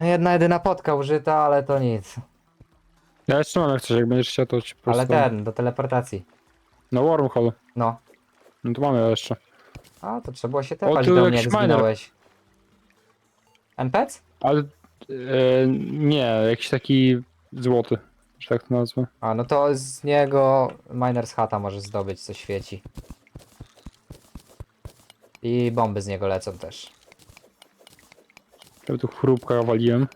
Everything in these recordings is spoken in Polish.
Jedna jedyna potka użyta, ale to nic. Ja jeszcze mam jak coś, jak będziesz chciał to ci po prostu... Ale ten, do teleportacji. No wormhole. No. No to mamy jeszcze. A, to trzeba było się tepać tu do mnie, jak jakiś miner. zginąłeś. NPC? Ale... E, nie, jakiś taki złoty, że tak to nazwę. A, no to z niego Miners Hata możesz zdobyć, co świeci. I bomby z niego lecą też. Ja tu chrupka waliłem.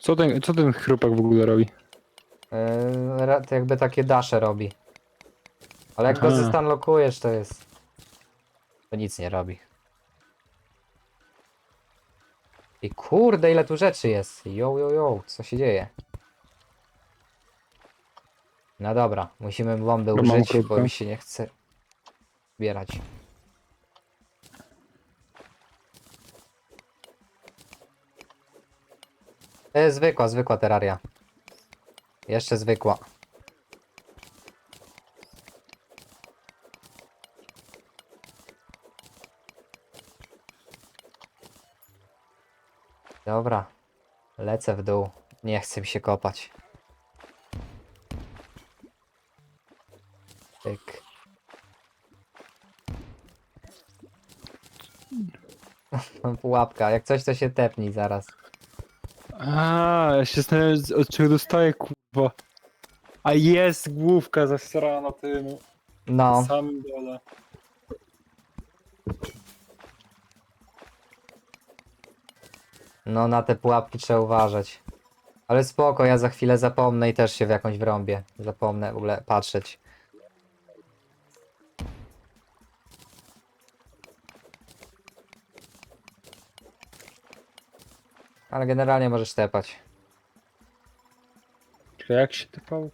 Co ten, co ten chrupek w ogóle robi? Yy, ra- to jakby takie dasze robi. Ale jak go Aha. zestanlokujesz, to jest... To nic nie robi. I kurde, ile tu rzeczy jest. Yo, yo, yo, co się dzieje? No dobra, musimy bomby Bo mam użyć, bo mi się nie chce zbierać. To jest zwykła, zwykła terraria. Jeszcze zwykła. Dobra. Lecę w dół. Nie chcę mi się kopać. Tyk. Pułapka. Jak coś to się tepnij zaraz. A, ja się zastanawiam z- od czego dostaję kurwa. A jest główka zasrana na tym No. samym dole. No na te pułapki trzeba uważać. Ale spoko, ja za chwilę zapomnę i też się w jakąś wrąbię. Zapomnę w ogóle patrzeć. Ale generalnie możesz tepać. Czekaj, jak się typało?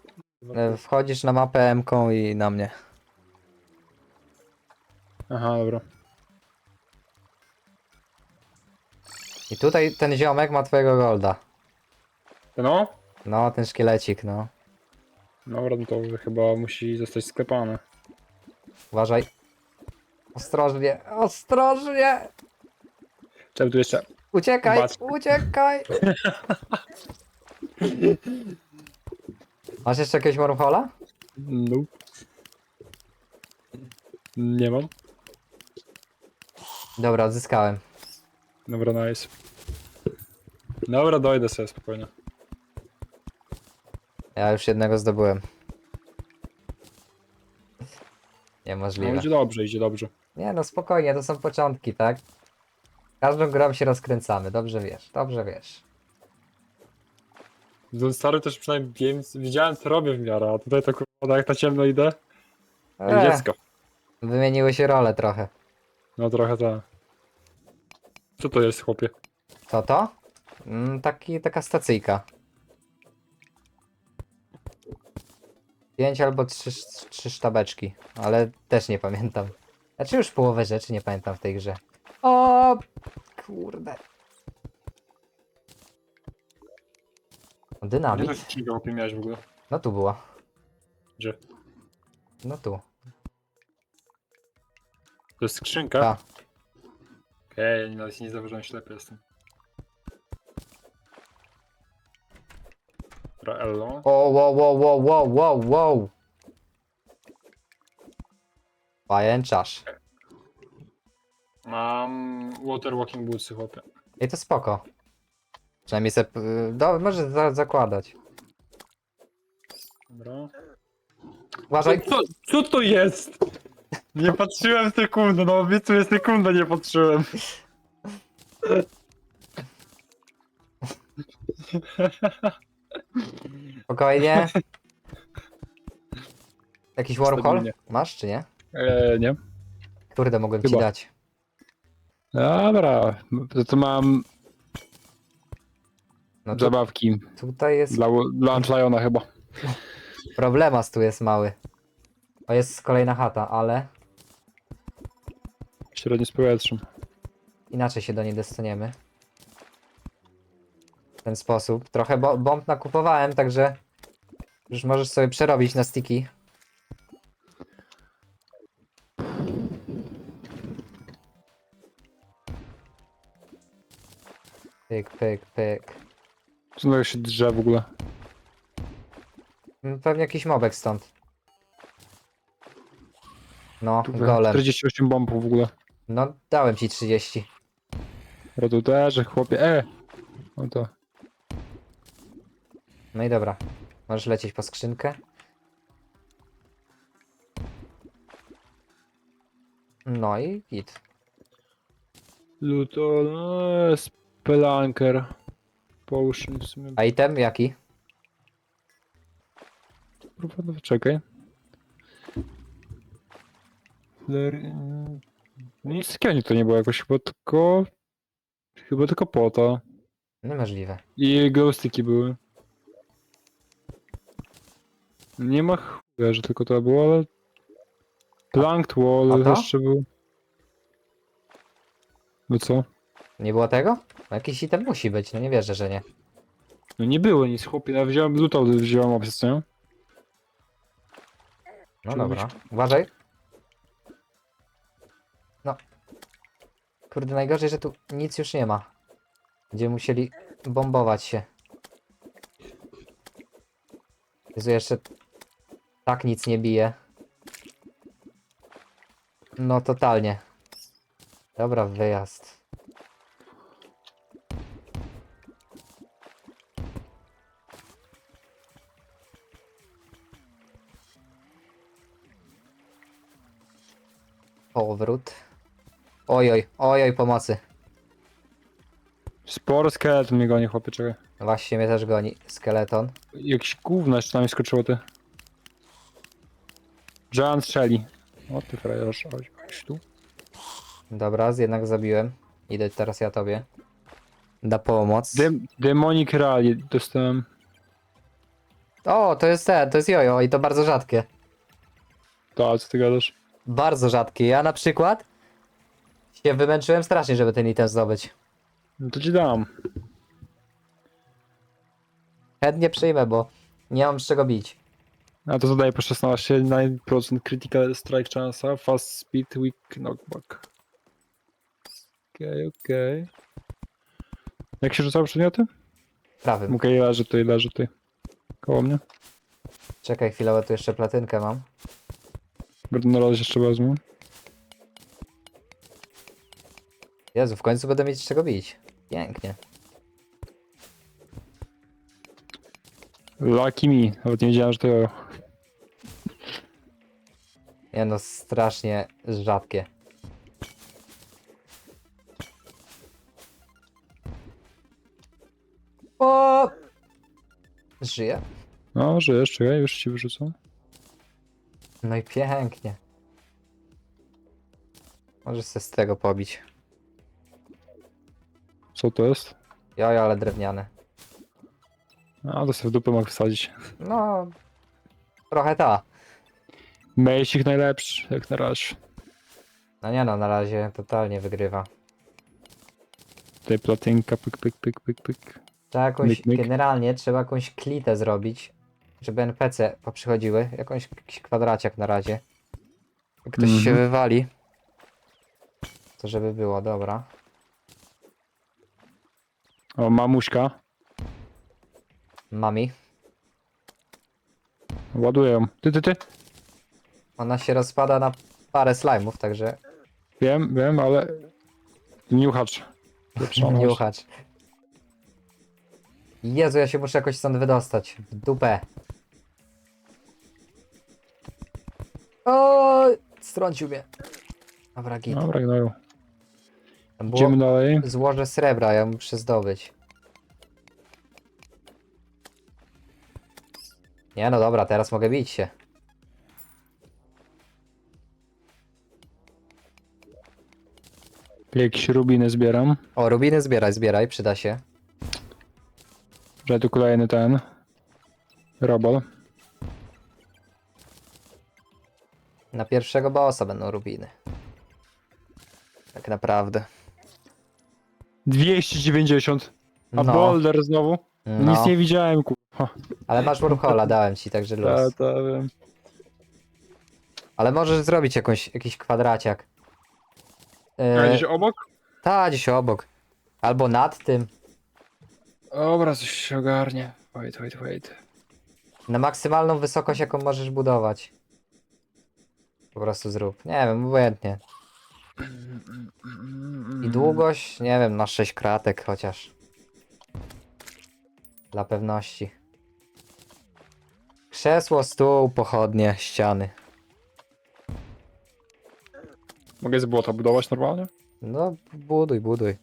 E, Wchodzisz na mapę M i na mnie. Aha, dobra. I tutaj ten ziomek ma twojego golda. No? No, ten szkielecik, no. Dobra, no to chyba musi zostać sklepane. Uważaj. Ostrożnie, ostrożnie! Trzeba tu jeszcze... Uciekaj, uciekaj! Masz jeszcze jakiegoś wormhola? No. Nie mam. Dobra, odzyskałem. Dobra, nice. Dobra, dojdę sobie spokojnie. Ja już jednego zdobyłem. No, Niemożliwe. idzie dobrze, idzie dobrze. Nie no, spokojnie, to są początki, tak? Każdą grą się rozkręcamy, dobrze wiesz, dobrze wiesz. Do stary też przynajmniej wiem, widziałem co robię w miarę, a tutaj to kurwa jak na ciemno idę. Jak E, dziecko. wymieniły się role trochę. No trochę tak. Co to jest, chłopie? Co to? Mm, taki, taka stacyjka. Pięć albo trzy, trzy sztabeczki, ale też nie pamiętam. Znaczy już połowę rzeczy nie pamiętam w tej grze. O, kurde. Dynamit? skrzynkę chłopie miałeś w ogóle? No tu była. Gdzie? No tu. To jest skrzynka? Ta. Okej, okay, nawet nie zauważyłem, ślepy jestem. Dobra, Ello. O, wow, wow, wow, wow, wow, wow. Pajęczasz. Mam water walking bootsy, chłopie. I to spoko. Przynajmniej se, y, do, może za, zakładać. Dobra. Uważaj. Co, co to jest? Nie patrzyłem sekundę, no obiecuję sekundę nie patrzyłem. Spokojnie. Jakiś wormhole? Stabilnie. Masz czy nie? Eee, nie. Kurde, mogłem ci Chyba. dać. Dobra, to, to mam No to zabawki tutaj jest dla, dla Antliona chyba. problemas, tu jest mały. O, jest kolejna chata, ale Średnio z powietrzem. inaczej się do niej dostaniemy. W ten sposób. Trochę bo bomb nakupowałem, także już możesz sobie przerobić na sticky. Pyk, pyk, pyk. Tak się drze w ogóle? Mm, Pewnie jakiś mobek stąd. No, Tu golem. 48 bombów w ogóle. No, dałem ci 30. Rotuterze, chłopie, e! No to. No i dobra. Możesz lecieć po skrzynkę. No i git. Luto, no, Spelanker. Potion w sumie. A item jaki? Kurwa, no czekaj. Fler... Nic takiego to nie było jakoś, chyba tylko... Chyba tylko pota. Niemożliwe. I glowsticki były. Nie ma chuja, że tylko to było, ale... Planked wall a to? jeszcze był. No co? Nie było tego? No Jakiś item musi być, no nie wierzę, że nie. No nie było nic, chłopie, ja wziąłem lutał, wziąłem opcję, nie? No Czy dobra. Uważaj. No. Kurde, najgorzej, że tu nic już nie ma. Będziemy musieli bombować się. Jezu, jeszcze tak nic nie bije. No totalnie. Dobra, wyjazd. Powrót. Ojoj, ojoj, pomocy. Sporo skeleton mnie goni, chłopie, czekaj. Właśnie mnie też goni skeleton. Jakiś gówno jeszcze na mnie skoczyło, ty. Giant strzeli. O ty frajerz, chodź, chodź tu. Dobra, jednak zabiłem. Idę teraz ja tobie. Da pomoc. Dem Demonic Rally dostałem. O, to jest ten, to jest jojo i to bardzo rzadkie. To, co ty gadasz? Bardzo rzadkie. Ja na przykład się wymęczyłem strasznie, żeby ten item zdobyć. No to ci dam. Chętnie przyjmę, bo nie mam z czego bić. A to zadaje po 16, 9% critical strike chance, fast speed, weak knockback. Okej, okej. Jak się rzucały przedmioty? Prawym. Okej, leży tutaj, leży tutaj. Koło mnie. Czekaj chwilę, bo tu jeszcze platynkę mam. Razie jeszcze wezmę. Jezu, w końcu będę mieć z czego bić. Pięknie. Lucky me, nawet nie wiedziałem, że to. Nie no, strasznie rzadkie. O! Żyje. No, że jeszcze, ja już ci wyrzucam. No i pięknie. Możesz się z tego pobić. Co to jest? Jojo, ale drewniane. A, to sobie w dupę mogę wsadzić. No, trochę ta. Mejsik najlepszy, jak na razie. No nie no, na razie totalnie wygrywa. Tutaj platynka, pyk, pyk, pyk, pyk, pyk. Trzeba jakąś, Myk, myk. generalnie trzeba jakąś klitę zrobić, żeby NPC poprzychodziły. Jakąś, jakiś kwadraciak na razie. Jak ktoś się Mhm. wywali, to żeby było, dobra. O, mamuśka. Mami, Ładuję ją. Ty, ty, ty. ona się rozpada na parę slajmów, także Wiem, wiem, ale... Niuchacz. Pieprzona. nie uchacz. Jezu, ja się muszę jakoś stąd wydostać. W dupę. O, strącił mnie. Dobra, git. Dobra, gnoju. Tam Idziemy Było dalej. złoże srebra, ja muszę zdobyć. Nie no dobra, teraz mogę bić się. Jakieś rubiny zbieram. O, rubiny zbieraj, zbieraj, przyda się. Że tu kolejny ten. Robol. Na pierwszego bossa będą rubiny. Tak naprawdę. 290. A No, boulder znowu? no. Nic nie widziałem, kurwa. ale masz Warhola, dałem ci, także Ta, los. ta, wiem. Ale możesz zrobić jakąś, jakiś kwadraciak. A E, gdzieś obok? ta, gdzieś obok. Albo nad tym. Dobra, coś się ogarnie. Wait, wait, wait. Na maksymalną wysokość, jaką możesz budować. Po prostu zrób. Nie wiem, obojętnie. I długość, nie wiem, na 6 kratek chociaż. Dla pewności. Krzesło, stół, pochodnie, ściany. Mogę z błota budować normalnie? No, buduj, buduj.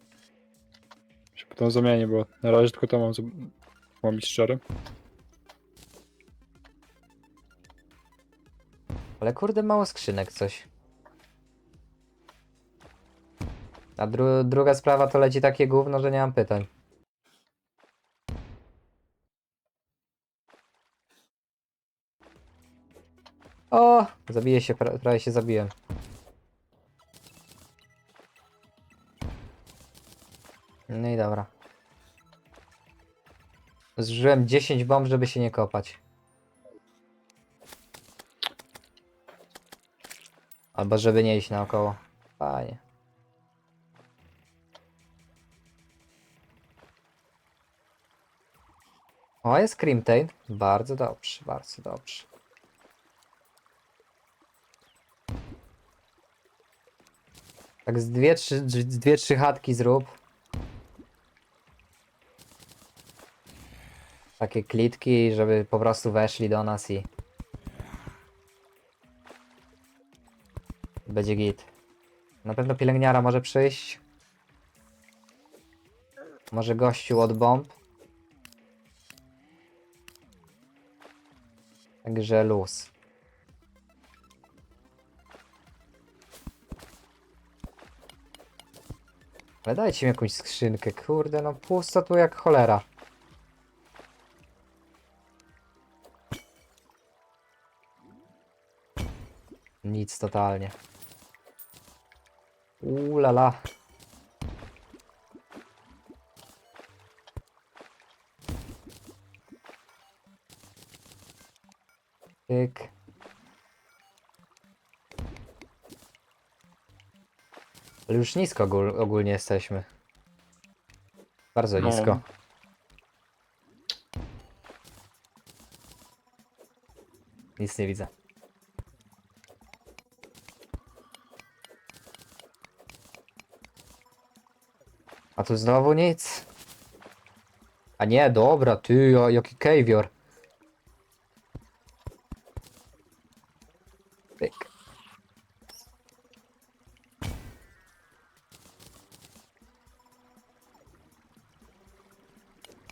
Się potem zamienię, bo na razie tylko to mam, mam być szczery. Ale kurde, mało skrzynek coś. A dru druga sprawa to leci takie gówno, że nie mam pytań. O! Zabiję się, pra prawie się zabiłem. No i dobra. Zużyłem 10 bomb, żeby się nie kopać. Albo żeby nie iść naokoło. Fajnie. O, jest Crimtain. Bardzo dobrze, bardzo dobrze. Tak z dwie, trzy, z dwie, trzy chatki zrób. Takie klitki, żeby po prostu weszli do nas i... Będzie git. Na pewno pielęgniara może przyjść. Może gościu od bomb. Także luz. Ale dajcie mi jakąś skrzynkę, kurde, no pusto tu jak cholera. Nic totalnie. Uuu la. Ale już nisko ogól, ogólnie jesteśmy. Bardzo No. nisko. Nic nie widzę. A tu znowu nic. A nie, dobra, ty, a jaki. Pyk.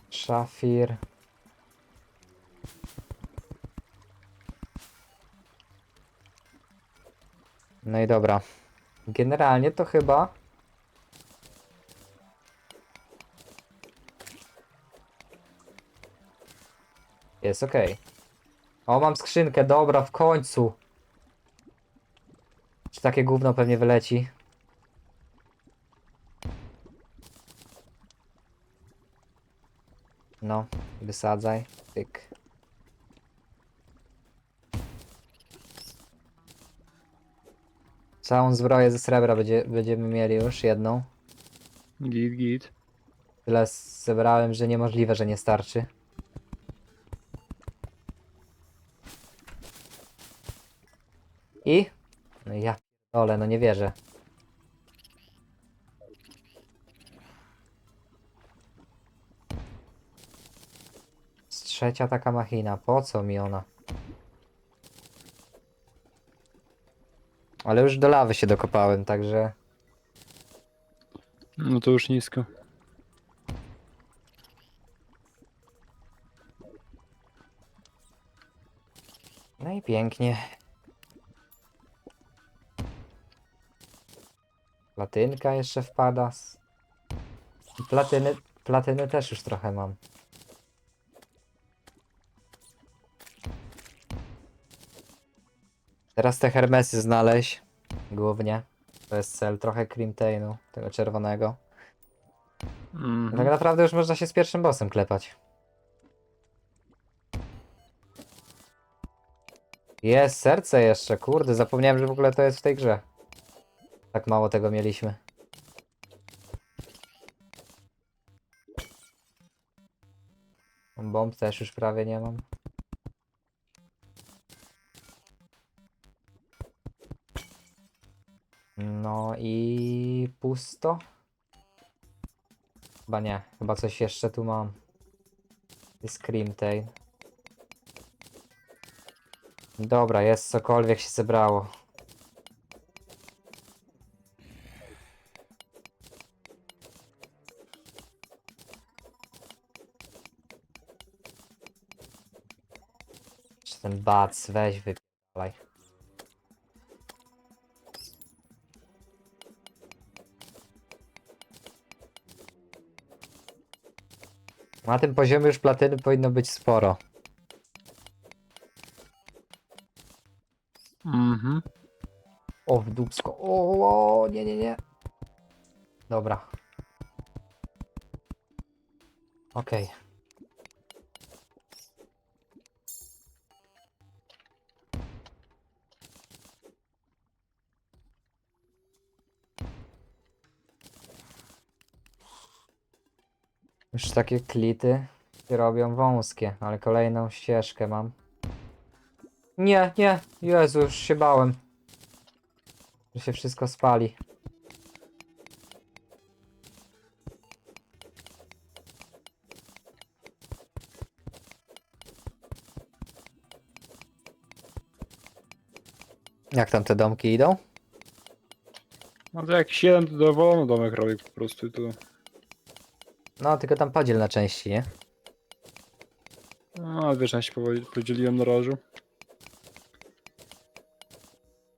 Szafir. No i dobra. Generalnie to chyba Jest okej. O, mam skrzynkę, dobra, w końcu. Czy takie gówno pewnie wyleci? No, wysadzaj. Tyk. Całą zbroję ze srebra będzie, będziemy mieli już jedną. Git, git. Tyle zebrałem, że niemożliwe, że nie starczy. I? No ja dole, no nie wierzę. Trzecia taka machina, po co mi ona? Ale już do lawy się dokopałem, także... No to już nisko. No i pięknie. Platynka jeszcze wpada. I Platyny, platyny też już trochę mam. Teraz te hermesy znaleźć. Głównie. To jest cel trochę Crimtainu, tego czerwonego. Mhm. Tak naprawdę już można się z pierwszym bossem klepać. Jest serce jeszcze, kurde, zapomniałem, że w ogóle to jest w tej grze. Tak mało tego mieliśmy. Bomb też już prawie nie mam. No i pusto. Chyba nie, chyba coś jeszcze tu mam. Scream Tail. Dobra, jest cokolwiek się zebrało. Bac, weź wypalaj. Na tym poziomie już platyny powinno być sporo. Mhm. O, w dupsko. O, o, nie, nie, nie. Dobra. Okej. Już takie klity robią wąskie, ale kolejną ścieżkę mam. Nie, nie, Jezu, już się bałem. Że się wszystko spali. Jak tam te domki idą? No to jakiś jeden to dowolony domek robi po prostu to... No, tylko tam podziel na części, nie? No, dwie części powoli- podzieliłem na razie.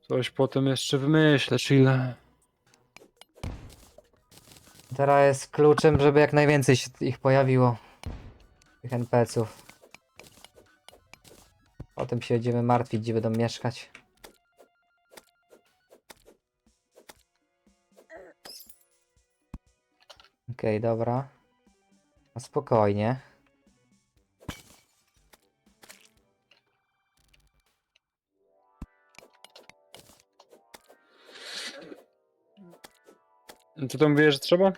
Coś potem jeszcze wymyślę, czy ile. Teraz jest kluczem, żeby jak najwięcej się ich pojawiło. Tych NPC-ów. Potem się będziemy martwić, gdzie będą mieszkać. Okej, dobra. No spokojnie. Co tam mówisz, że trzeba?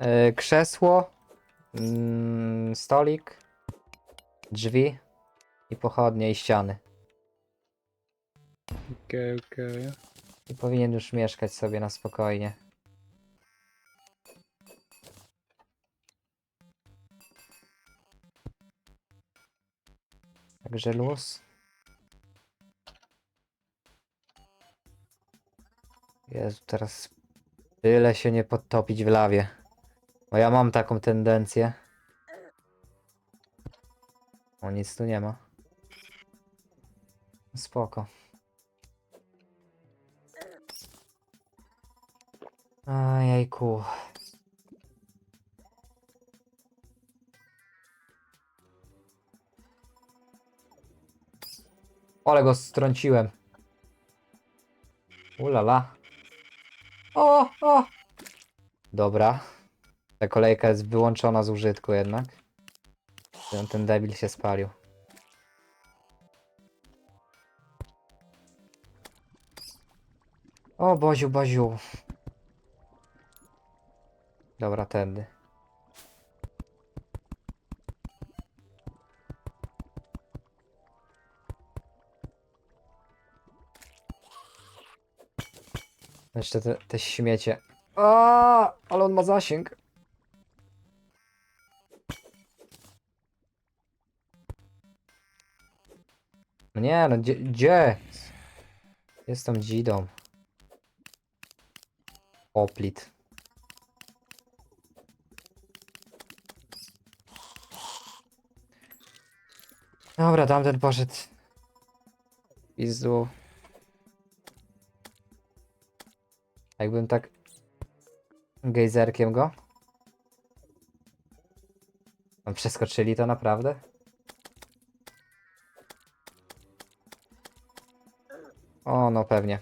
Yy, krzesło, mm, stolik, drzwi i pochodnie i ściany. Okej, okej. I powinien już mieszkać sobie na spokojnie. Także luz. Jezu, teraz tyle się nie podtopić w lawie. Bo ja mam taką tendencję. O, nic tu nie ma. Spoko. Ojejku. Ale go strąciłem. Ulala. O, o! Dobra. Ta kolejka jest wyłączona z użytku jednak. Ten, ten debil się spalił. O, Boziu, Boziu. Dobra, tędy. Jeszcze te, te śmiecie. A, ale on ma zasięg. No nie, no gdzie? gdzie? Jestem dzidą. Oplit. Dobra, tamten poszedł. Pizdu. Jakbym tak gejzerkiem go. Przeskoczyli to naprawdę? O, no pewnie.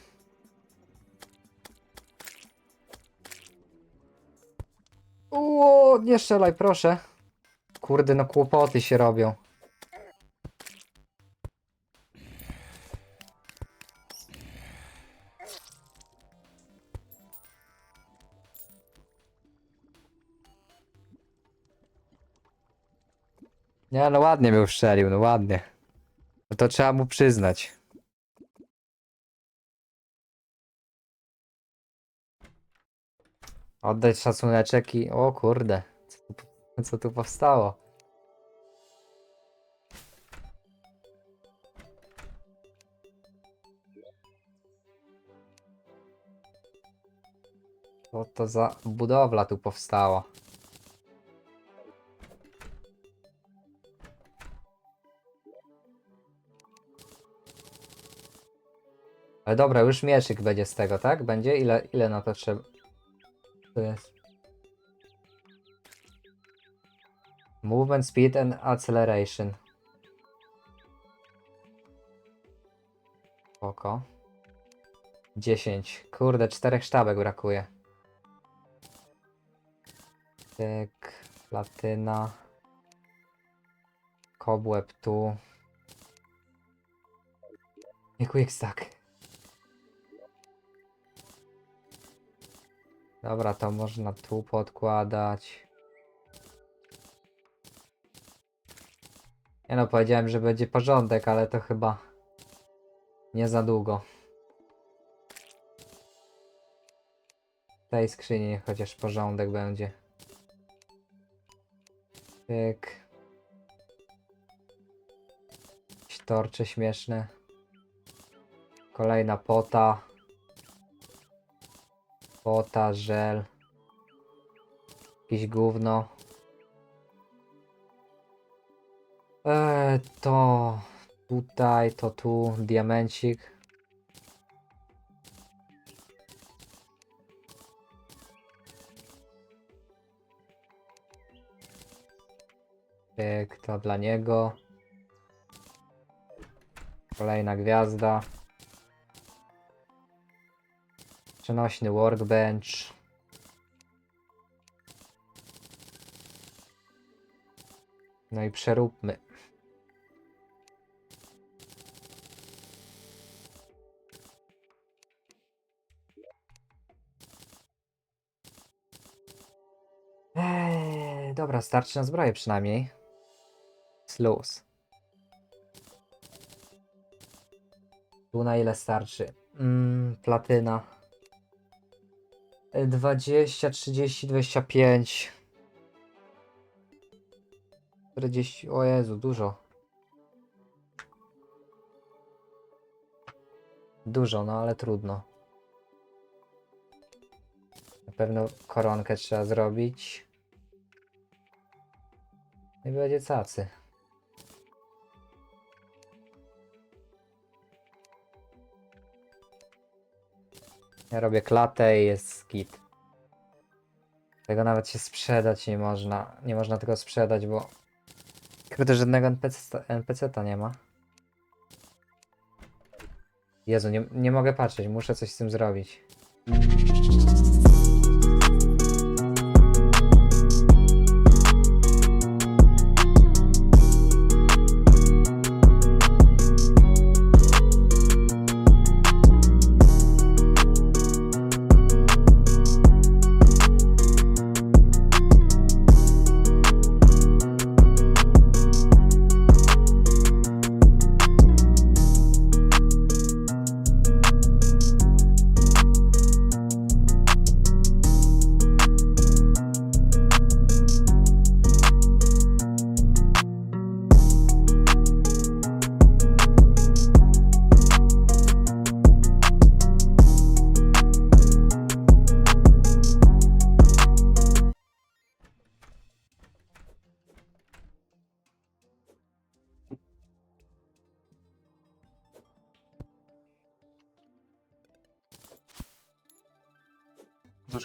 Uuu, nie strzelaj, proszę. Kurde, no kłopoty się robią. Nie, no ładnie mnie uszczelił, no ładnie. No to trzeba mu przyznać. Oddać szacuneczek i... O kurde, co tu, co tu powstało? Co to za budowla tu powstała? Ale dobra, już mieczyk będzie z tego, tak? Będzie? Ile, ile na to trzeba? To jest. Movement speed and acceleration. Oko. 10. Kurde, czterech sztabek brakuje. Tyk, platyna. Cobweb tu. Quick stack. Dobra, to można tu podkładać. Nie no, powiedziałem, że będzie porządek, ale to chyba nie za długo. W tej skrzyni chociaż porządek będzie. Tyk. Jakieś torcze śmieszne. Kolejna pota. Pota, żel. Jakieś gówno. Eee, to tutaj, to tu, diamencik. Pyk, to dla niego. Kolejna gwiazda. Przenośny workbench. No i przeróbmy. Eee, dobra, starczy na zbroję przynajmniej. Slus. Tu na ile starczy? Mm, platyna. E, 20, 30, 25. 40. O Jezu, dużo. Dużo, no ale trudno. Na pewno koronkę trzeba zrobić. I będzie cacy. Ja robię klatę i jest skit. Tego nawet się sprzedać nie można. Nie można tego sprzedać, bo... Kurde, żadnego NPC, NPC-ta nie ma. Jezu, nie, nie mogę patrzeć, muszę coś z tym zrobić.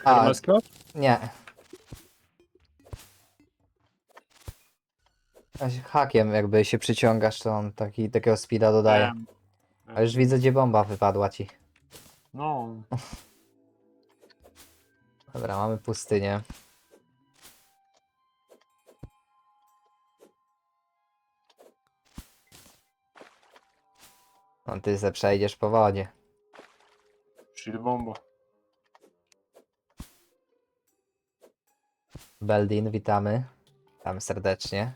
A. hermeskiego? Nie. Aś Hakiem jakby się przyciągasz, to on taki, takiego speeda dodaje. A już widzę, gdzie bomba wypadła ci. No, Dobra, mamy pustynię. No ty se przejdziesz po wodzie. shield bomba. Beldin, witamy. Witamy serdecznie.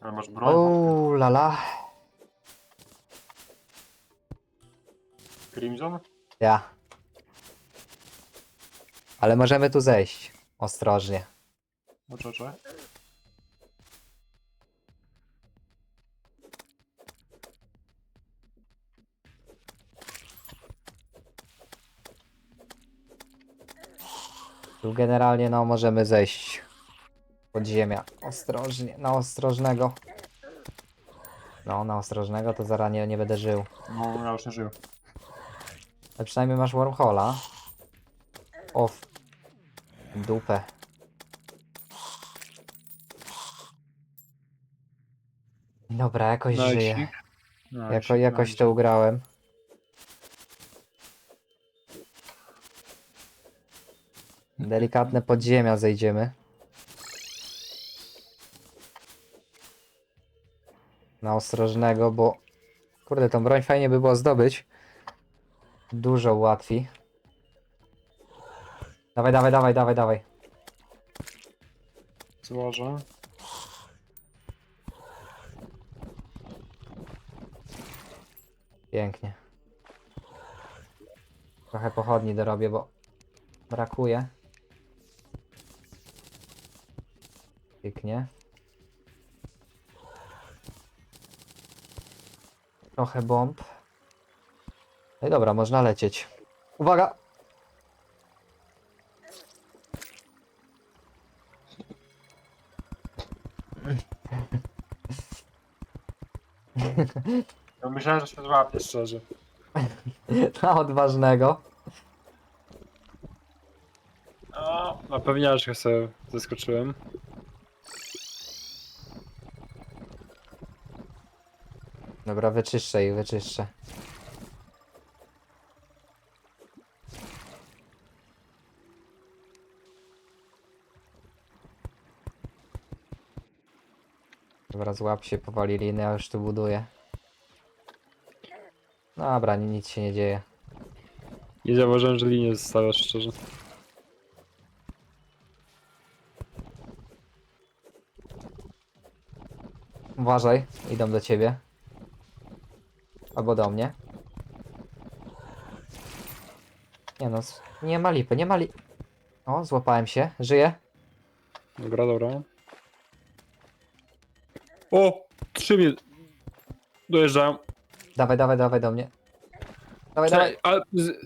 Ale masz broń? Uuu, lala. Crimson? Ja. Ale możemy tu zejść. Ostrożnie. No, czekaj. Tu generalnie no możemy zejść pod ziemia. Ostrożnie, na ostrożnego. No, na ostrożnego to zaraz nie, nie będę żył. No, ja już nie żyję. Ale przynajmniej masz wormhola. O, w dupę. Dobra, jakoś żyję. Jako, jakoś to ugrałem. Delikatne podziemia zejdziemy. Na ostrożnego, bo kurde, tą broń fajnie by było zdobyć. Dużo łatwiej. Dawaj, dawaj, dawaj, dawaj, dawaj. Złożę. Pięknie. Trochę pochodni dorobię, bo brakuje. Pięknie. Trochę bomb. No i dobra, można lecieć. Uwaga! Ja myślałem, że się złapie, szczerze. Na odważnego. A, na pewniaczkę sobie zaskoczyłem. Dobra, wyczyszczę ich, wyczyszczę. Dobra, złap się powoli liny, ja już tu buduję. Dobra, ni- nic się nie dzieje. Nie zauważyłem, że linię zostawiasz szczerze. Uważaj, idą do ciebie. Albo do mnie. Nie no, nie ma lipy, nie ma li... O, złapałem się, żyję. Dobra, dobra. O! Trzy mnie... Dojeżdżają. Dawaj, dawaj, dawaj do mnie. Dawaj, dawaj, Czekaj, ale... z-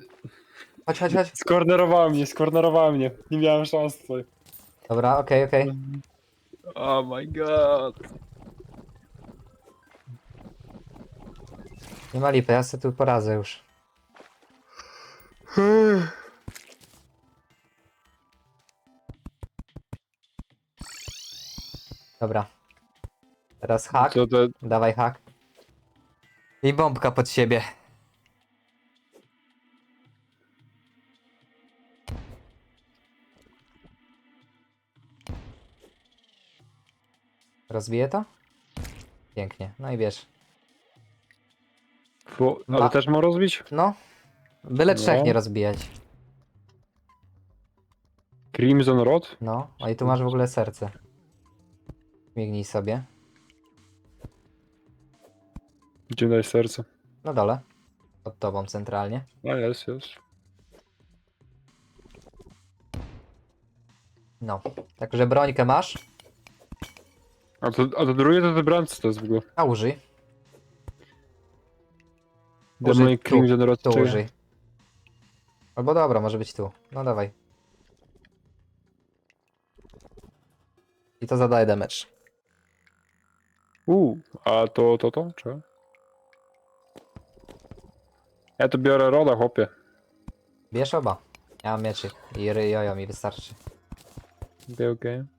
chodź, chodź, chodź. Skornerowała mnie, skornerowała mnie. Nie miałem szans tutaj. Dobra, okej, okej. Oh my god. Nie ma lipy, ja sobie tu poradzę już. Dobra. Teraz hak. To, Dawaj hak. I bombka pod siebie. Rozbije to? Pięknie. No i wiesz. Fu, Ma- ale też mam rozbić? No. Byle trzech No. nie rozbijać. Crimson Rod? No. O i tu masz w ogóle serce. Mignij sobie. Gdzie daj serce? Na dole. Pod tobą centralnie. A jest, jest. No. Także brońkę masz. A to, a to drugie to co to jest w ogóle? A użyj. Tu, Crimson Rod. Tu użyj. Albo dobra, może być tu. No dawaj. I to zadaje damage. Uuu, a to, to, to? Czy? Ja to biorę Roda, chłopie. Bierz oba. Ja mam mieczyk. I ryjojo mi wystarczy. Okej, okej.